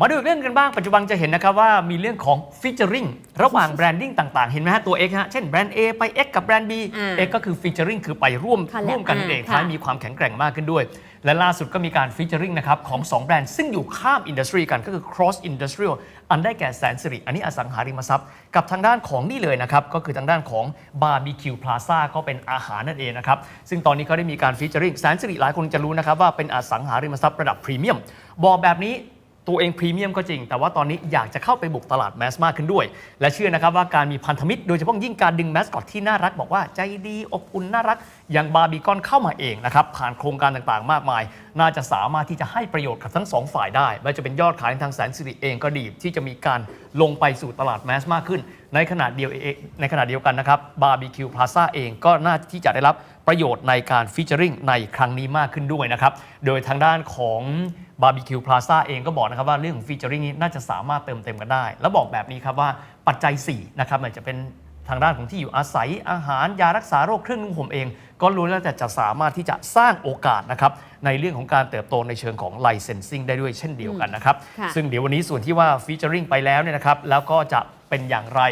มาดูอีกเรื่องกันบ้างปัจจุบันจะเห็นนะครับว่ามีเรื่องของฟิชเจอริงระหว่างแบรนดิ้งต่าง ๆ เห็นไหมฮะตัว X ฮะเช่นแบรนด์ A ไป X กับแบรนด์ B อ่า X ก็คือฟิชเจอริงคือไปร่วม Collab ร่วมกันนั่นเองอ่าท้ายค่ะมีความแข็งแกร่งมากขึ้นด้วย และล่าสุดก็มีการฟิชเจอริงนะครับของ 2 แบรนด์ซึ่งอยู่ข้ามอินดัสทรีกันก็คือ cross industrial อันได้แก่แสนสิริอันนี้อสังหาริมทรัพย์ กับทางด้านของนี่เลยนะครับ ก็คือทางด้านของ Barbecue Plaza ก็เป็นอาหารนั่นเองนะครับ ซึ่งตอนนี้เขาได้มีการฟิชเจอริงแสนสิริหลายคนจะรู้นะครับว่าเป็นอสังหาริมทรัพย์ระดับพรีเมียมบอกแบบนี้ ตัวเองพรีเมียมก็จริง แต่ว่าตอนนี้อยากจะเข้าไปบุกตลาดแมสมากขึ้นด้วย และเชื่อนะครับว่าการมีพันธมิตรโดยเฉพาะยิ่งการดึงแมสคอตที่น่ารักบอกว่าใจดีอบอุ่นน่ารัก อย่างบาร์บีคอนเข้ามาเองนะครับ ผ่านโครงการต่างๆ มากมาย น่าจะสามารถที่จะให้ประโยชน์กับทั้งสองฝ่ายได้ไม่ว่าจะเป็นยอดขายทางแสนสิริเองก็ดีที่จะมีการ ลงไปสู่ตลาดแมสมากขึ้น ในขณะเดียวในขณะเดียวกันนะครับบาร์บีคิวพลาซ่าเองก็น่าที่จะได้รับประโยชน์ในการฟีเจอริงในครั้งนี้มากขึ้นด้วยนะครับ โดยทางด้านของบาร์บีคิวพลาซ่าเองก็บอกนะครับว่าเรื่องของฟีเจอริงนี้น่าจะสามารถเติมเต็มกันได้ แล้วบอกแบบนี้ครับว่าปัจจัย4นะครับมันจะเป็น ทางด้านของที่อยู่อาศัยอาหารยารักษาโรคเครื่องนุ่งห่มเอง ก็รู้แล้วแต่จะสามารถที่จะสร้างโอกาสนะครับในเรื่องของการเติบโตในเชิงของ licensing ได้ด้วยเช่นเดียวกันนะครับค่ะซึ่งเดี๋ยววันนี้ส่วนที่ว่าฟีเจอริงไปแล้วเนี่ยนะครับ แล้วก็จะเป็นอย่างไร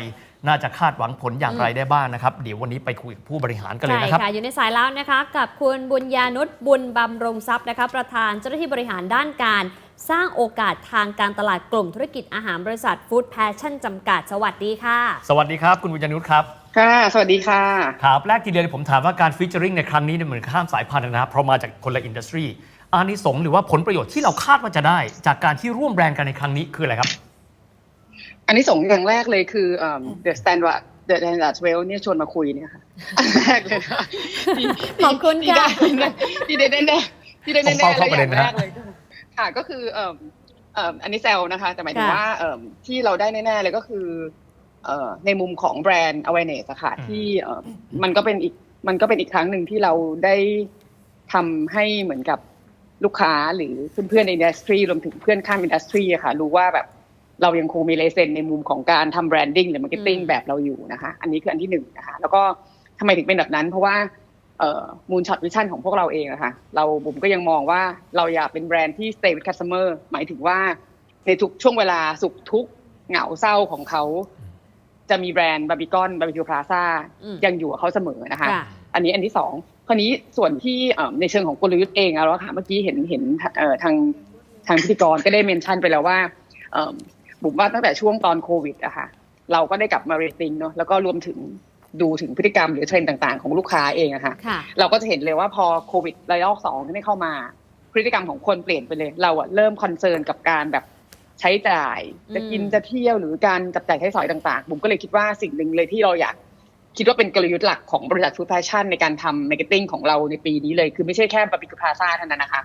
น่าจะคาดหวังผลอย่างไรได้บ้างนะครับ เดี๋ยววันนี้ไปคุยกับผู้บริหารกันเลยใช่นะครับค่ะ อยู่ในสายแล้วนะคะ กับคุณบุญญานุชบุญบำรุงทรัพย์นะคะประธานเจ้าหน้าที่บริหารด้านการ สร้างโอกาสทางการตลาดกลุ่มธุรกิจอาหารบริษัทฟู้ดแพชชั่นจำกัด สวัสดีค่ะ สวัสดีครับคุณบุญญานุชครับค่ะ สวัสดีค่ะครับแรกทีเดียวผมถามว่าการฟีเจอริงในครั้งนี้เนี่ยเหมือนข้ามสายพันธุ์นะครับเพราะมาจากคนละอินดัสทรีอานิสงส์หรือว่าผลประโยชน์ที่เราคาดว่าจะได้ จากการที่ร่วมแบรนด์กันในครั้งนี้คืออะไรครับอันนี้ส่งส์อย่างแรกเลยคือเอ่อ The Standard The Standard Well เนี่ยชวนมาคุยเนี่ยค่ะอันแรกเลยค่ะที่ขอบคุณที่ค่ะได้ที่ได้แน่ๆที่ได้แน่ผมๆเข้าเลยเข้าอประเด็ย่านงนะแรฮะกเลย ค่ะก็คือเอ่อเอ่ออันนี้แซวนะคะ แต่หมายถึงค่ะว่าเอ่อที่เราได้แน่ๆเลยก็คือเอ่อในมุมของแบรนด์ awareness อะค่ะอืมที่เอ่อมันก็เป็นอีกมันก็เป็นอีกครั้งหนึ่งที่เราได้ทำให้เหมือนกับลูกค้าหรือเพื่อนๆในอินดัสทรีรวมถึงเพื่อนข้ามอินดัสทรีอะค่ะ รู้ว่าแบบเรายังคงมีเลเซนในมุมของการทำแบรนดิ้งหรือมาร์เก็ตติ้งอืมแบบเราอยู่นะคะ อันนี้คืออันที่หนึ่งนะคะ แล้วก็ทำไมถึงเป็นแบบนั้น เพราะว่าเอ่อ มูลช็อตวิชั่นของพวกเราเองอะค่ะเราบุ๋มก็ยังมองว่าเราอยากเป็นแบรนด์ที่ stay with customer หมายถึงว่าในทุกช่วงเวลาสุขทุกข์เหงาเศร้าของเขา จะมีแบรนด์บาร์บีคอนบาร์บีคิวพลาซ่าอืมยังอยู่กับเขาเสมอนะคะค่ะอันนี้อันที่สองคราวนี้ส่วนที่เอ่อในเชิงของกลยุทธ์เองอะแล้วค่ะเมื่อกี้เห็นเห็นเอ่อทางทางพิธีกรก็ได้เมนชั่นไปแล้วว่าเอิ่มบุ๋มว่าตั้งแต่ช่วงตอนโควิดอะค่ะเราก็ได้กลับมาเรตติ้งเนาะแล้วก็รวมถึง ดูถึงพฤติกรรมหรือเทรนด์ต่างๆ ของลูกค้าเองอะค่ะค่ะเราก็จะเห็นเลยว่าพอโควิดระลอกสองที่ได้เข้ามา พฤติกรรมของคนเปลี่ยนไปเลย เราอะเริ่มคอนเซิร์นกับการแบบใช้จ่าย จะกินอืมจะเที่ยวหรือการจับจ่ายใช้สอยต่างๆบุ๋มก็เลยคิดว่าสิ่งหนึ่งเลยที่เราอยากคิดว่าเป็นกลยุทธ์หลักของบริษัทฟู้ดแฟชั่นในการทำมาร์เก็ตติ้งของเราในปีนี้เลย คือไม่ใช่แค่บาร์บีคิวพลาซ่าเท่านั้นนะคะ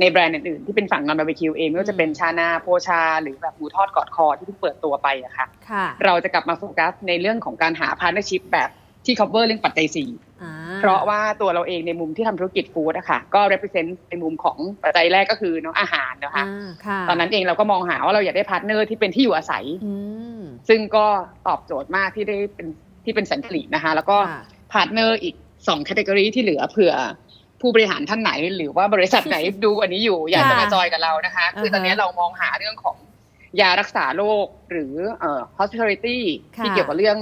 ในแบรนด์อื่นๆที่เป็นฝั่งนอนบาร์บีคิวเองไม่ว่าจะเป็นชานาโพชา หรือแบบหมูทอดกอดคอที่เพิ่งเปิดตัวไปอะค่ะค่ะเราจะกลับมาโฟกัสในเรื่องของการหาพาร์ n เนอร์ชิพแบบที่ cover เรื่องปัจจัยสี่อ่าเพราะว่าตัวเราเองในมุมที่ทำธุรกิจฟู้ดอะค่ะก็ represent ในมุมของปัจจัยแรกก็คือเนาะอาหารนะคะอ่าค่ะตอนนั้นเองเราก็มองหาว่าเราอยากได้พาร์ทเนอร์ที่เป็นที่อยู่อาศัยอืมซึ่งก็ตอบโจทย์มากที่ได้เป็นที่เป็นสันตินะคะ แล้วก็ค่ะพาร์ทเนอร์อีกสองแคตตากรีที่เหลือเผื่อ ผู้บริหารท่านไหน หรือว่าบริษัทไหนดูอันนี้อยู่อยากจะมาจอยกับเรานะคะ คือตอนนี้เรามองหาเรื่องของยารักษาโรคหรือเอ่อ hospitality ค่ะที่เกี่ยวกับเรื่อง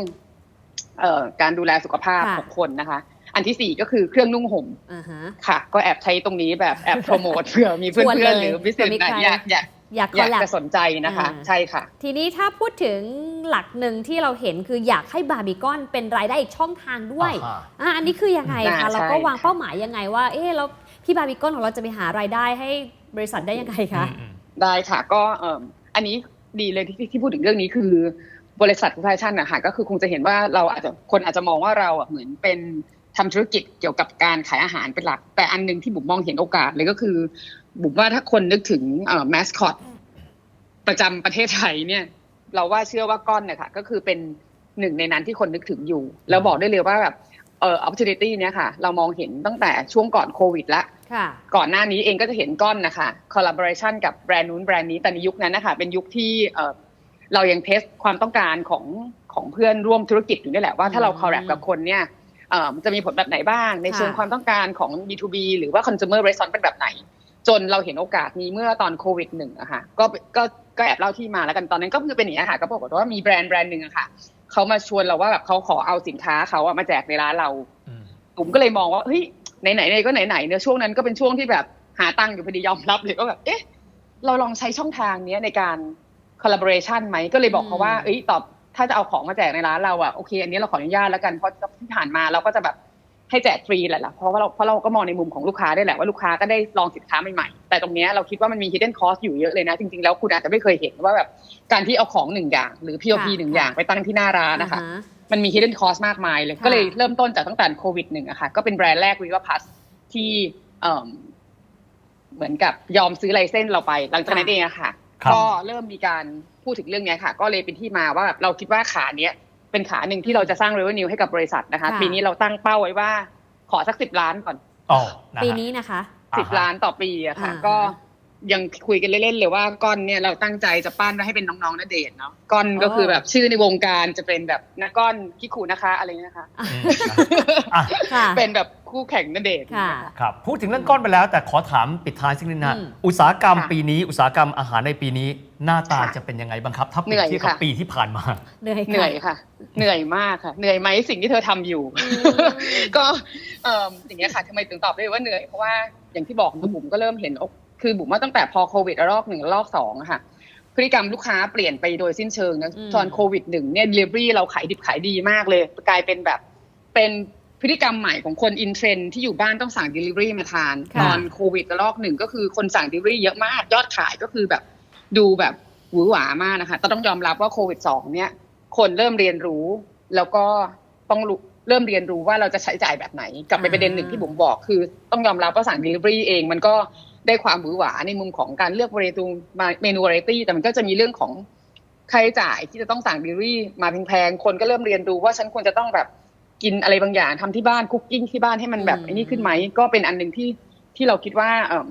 เอ่อการดูแลสุขภาพค่ะของคนนะคะ อันที่สี่ก็คือเครื่องนุ่งห่มอ่าฮะค่ะ ก็แอบใช้ตรงนี้แบบแอบโปรโมทเผื่อมีเพื่ชวนเลอนยๆหรือบิสเนสเผื่อมีไหนใครอยากอยาก อยากคออยากลจะสนใจนะคะ อ่า ใช่ค่ะ ทีนี้ถ้าพูดถึงหลักหนึ่งที่เราเห็นคืออยากให้บาร์บีคอนเป็นรายได้อีกช่องทางด้วยอ่าอ่าอันนี้คือยังไงอ่าคะเราใช่ก็วางค่ะเป้าหมายยังไงว่า เอ๊ะแล้วพี่บาร์บีคอนของเราจะไปหารายได้ให้บริษัทได้ยังไงคะ อืม ได้ค่ะก็เอ่ออันนี้ดีเลยที่ที่พูดถึงเรื่องนี้คือบริษัทแฟชั่นนะคะก็คือคงจะเห็นว่าเราอาจจะคนอาจจะมองว่าเราอะเหมือนเป็น ทำธุรกิจเกี่ยวกับการขายอาหารเป็นหลัก แต่อันหนึ่งที่บุ๋มมองเห็นโอกาสเลยก็คือบุ๋มว่าถ้าคนนึกถึงเอ่อแมสคอตประจำประเทศไทยเนี่ย เราว่าเชื่อว่าก้อนเนี่ยค่ะ ก็คือเป็นหนึ่งในนั้นที่คนนึกถึงอยู่ แล้วบอกได้เลยว่าแบบเอ่อ opportunity เนี่ยค่ะ เรามองเห็นตั้งแต่ช่วงก่อนโควิดละค่ะก่อนหน้านี้เองก็จะเห็นก้อนนะคะคอลลาบอร์ t ชันกับแบรนด์นู้นแบรนด์นี้แต่ในยุคนั้นนะคะเป็นยุคที่เอ่อเรายังเทสความต้องการของของเพื่อนร่วมธุรกิจอยู่นี่แหละว่าถ้าเราอืมคอลแลบกับคนเนี่ยเอ่อมัน จะมีผลแบบไหนบ้าง ในค่ะเชิงความต้องการของ B2B หรือว่า consumer response เป็นแบบไหน จนเราเห็นโอกาสนี้เมื่อตอนโควิดหนึ่งอะค่ะก็ก็ก็แอบเล่าที่มาแล้วกันตอนนั้นก็คือเป็นอย่างนี้ยค่ะก็บอกฏว่ามีแบรนด์แบรนด์หนึ่งอะค่ะเขามาชวนเราว่าแบบเขาขอเอาสินค้าเขาอะมาแจกในร้านเราอืมผมก็เลยมองว่าเฮ้ยไหนไหนๆก็ไหนไหนๆเนอะช่วงนั้นก็เป็นช่วงที่แบบหาตังค์อยู่พอดียอมรับเลยก็แบบเอ๊ะเราลองใช้ช่องทางเนี้ยในการ collaboration ไหมก็เลยบอกเขาว่าอืมเอ้ยตอบ ถ้าจะเอาของมาแจกในร้านเราอะโอเค อันนี้เราขออนุญาตแล้วกันเพราะที่ผ่านมาเราก็จะแบบให้แจกฟรีแหละล่ะเพราะว่าเราเพราะเราก็มองในมุมของลูกค้าได้วยแหละว่าลูกค้าก็ได้ลองสินค้าใหม่ๆแต่ตรงเนี้ยเราคิดว่ามันมี hidden cost อยู่เยอะเลยนะ จริงๆแล้วคุณอาจจะไม่เคยเห็นว่าแบบการที่เอาของหนึ่งอย่าง หรือ POP หนึ่งอย่างไปตั้งที่หน้าร้านนะคะอ่าฮมันมี hidden cost มากมายเลยค่ะก็เลยเริ่มต้นจากตั้งแต่โควิดหนึ่งอะค่ะก็เป็นแบรนด์แรกวิว a พัสที่เอิ่มเหมือนกับยอมซื้อไลเซนส์เราไป หลังจากนั้นเองอะค่ะครับ ก็เริ่มมีการพูดถึงเรื่องเนี้ยค่ะ ก็เลยเป็นที่มาว่าแบบเราคิดว่าขาเนี้ยเป็นขาหนึ่งที่เราจะสร้าง revenue ให้กับบริษัทนะคะค่ะปีนี้เราตั้งเป้าไว้ว่าขอสักสิบล้านก่อนอ๋อนะฮะปีนี้นะคะอ่าสิบฮะล้านต่อปีอะค่ะอ่าก็ยังคุยกันเล่นๆเลยว่าก้อนเนี่ยเราตั้งใจจะปั้นไว้ให้เป็นน้องๆนเดชน์เนาะก้อนก็คือแบบชื่อในวงการจะเป็นแบบนักก้อนคิคูนะคะอะไรเงี้ยนะคะอืมอะค่ะเป็นแบบ คู่แข่งนเดชน์ค่ะนะคะครับพูดถึงเรื่องก้อนไปแล้ว แต่ขอถามปิดท้ายสักนิดนะอืมอุตสาหกรรมค่ะปีนี้ อุตสาหกรรมอาหารในปีนี้ หน้าตาค่ะจะเป็นยังไงบ้างครับ ถ้าเปเหนื่รียบอยเทียบกับค่ะ ปีที่ผ่านมา เหนื่อยเหนื่อยค่ะ เหนื่อยมากค่ะ เหนื่อยไหมสิ่งที่เธอทำอยู่ ก็เอ่ออย่างเงี้ยค่ะทำไมถึงตอบได้ว่าเหนื่อยเพราะว่าอย่างที่บอกนะบุ๋มก็เริ่มเห็นอกคือบุ๋มว่าตั้งแต่พอโควิดระลอกหนึ่งระลอกสองอะค่ะ พฤติกรรมลูกค้าเปลี่ยนไปโดยสิ้นเชิงนะอืม ตอนโควิดหนึ่งเนี่ย delivery เราขายดิบขายดีมากเลย กลายเป็นแบบเป็น พฤติกรรมใหม่ของคนอินเทรนที่อยู่บ้านต้องสั่ง delivery มาทานค่ะตอนโควิดระลอกหนึ่งก็คือคนสั่ง delivery เยอะมาก ยอดขายก็คือแบบดูแบบหวือหวามากนะคะแต่ต้องยอมรับว่าโควิดสองเนี่ย คนเริ่มเรียนรู้ แล้วก็ต้องรู้เริ่มเรียนรู้ว่าเราจะใช้จ่ายแบบไหน กลับไปอ่าประเด็นหนึ่งที่ผมบอกคือ ต้องยอมรับว่าสั่ง delivery เองมันก็ได้ความหวือหวาในมุมของการเลือกเมนูเมนูวาไรตี้แต่มันก็จะมีเรื่องของค่าใช้จ่ายที่จะต้องสั่ง delivery มาแพงๆ คนก็เริ่มเรียนรู้ว่าฉันควรจะต้องแบบ กินอะไรบางอย่างทำที่บ้านคุกกิ้งที่บ้านให้มันแบบอืมไอ้นี่ขึ้นไหมก็เป็นอันหนึ่งที่ที่เราคิดว่าเอิ่ม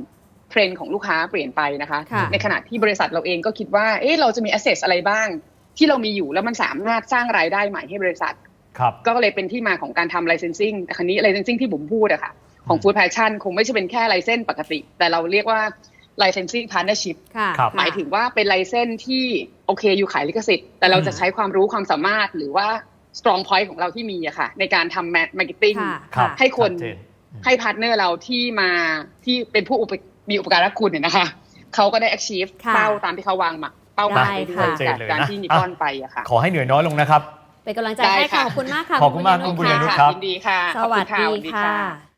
เทรนด์ของลูกค้าเปลี่ยนไปนะคะค่ะในขณะที่บริษัทเราเองก็คิดว่าเอ๊ะเราจะมี asset อะไรบ้าง ที่เรามีอยู่แล้วมันสามารถสร้างรายได้ใหม่ให้บริษัทครับก็เลยเป็นที่มาของการทำ licensing แต่ครั้นี้ licensing ที่ผมพูดอะค่ะของ Food Passion คงไม่ใช่เป็นแค่ license ปกติ แต่เราเรียกว่า licensing partnership ค่ะครับหมายถึงว่าเป็น license ที่โอเคอยู่ขายลิขสิทธิ์แต่เราจะใช้ความรู้ความสามารถหรือว่า strong point ของเราที่มีอะค่ะ ในการทำ marketing ค่ะครับให้คนชัดเจนให้พาร์ทเนอร์เราที่มาที่เป็นผู้อุปมีอุปการะคุณเนี่ยนะคะเขาก็ได้ achieve ค่ะเป้าตามที่เขาวางมาเป้าหมายได้ไปด้วค่ะยจากการที่มีก้อนไปอะค่ะ ขอให้เหนื่อยน้อยลงนะครับ เป็นกำลังใจได้ให้ค่ะค่ะขอบคุณมากค่ะขอบคุณมากบุญญนุชคุณบุญญนุชค่ะครับยินดีค่ะสขอบวัคุสณค่ะดีสวัสดีค่ะ